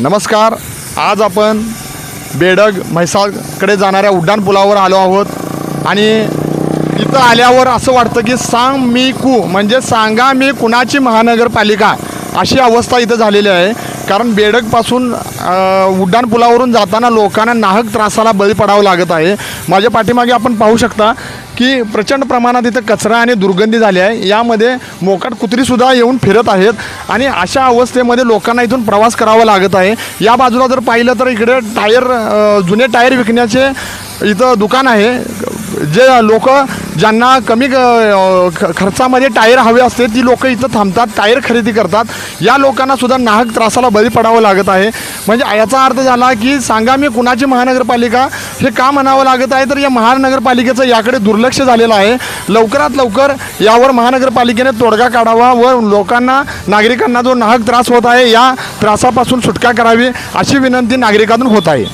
नमस्कार. आज आपण बेडग म्हैसाळकडे जाणाऱ्या उड्डाणपुलावर आलो आहोत. आणि इथं आल्यावर असं वाटतं की सांग मी कू म्हणजे सांगा मी कुणाची महानगरपालिका? अशी अवस्था इथं झालेली आहे. कारण बेडकपासून उड्डाणपुलावरून जाताना लोकांना नाहक त्रासाला बळी पडावं लागत आहे. माझ्या पाठीमागे आपण पाहू शकता की प्रचंड प्रमाणात इथं कचरा आणि दुर्गंधी झाली आहे. यामध्ये मोकाट कुत्रीसुद्धा येऊन फिरत आहेत आणि अशा अवस्थेमध्ये लोकांना इथून प्रवास करावा लागत आहे. या बाजूला जर पाहिलं तर इकडे टायर जुने टायर विकण्याचे इथं दुकान आहे. जे लोक ज्यांना कमी क- ख- खर्चामध्ये टायर हवे असते ती लोक इथं थांबतात टायर खरेदी करतात. या लोकांना सुद्धा नाहक त्रासाला बळी पडावं लागत आहे. म्हणजे याचा अर्थ झाला की सांगा मी कुणाची महानगरपालिका हे का म्हणावं लागत आहे? तर या महानगरपालिकेचं याकडे दुर्लक्ष झालेलं आहे. लवकरात लवकर यावर महानगरपालिकेने तोडगा काढावा व लोकांना नागरिकांना जो नाहक त्रास होत आहे या त्रासापासून सुटका करावी अशी विनंती नागरिकांतून होत आहे.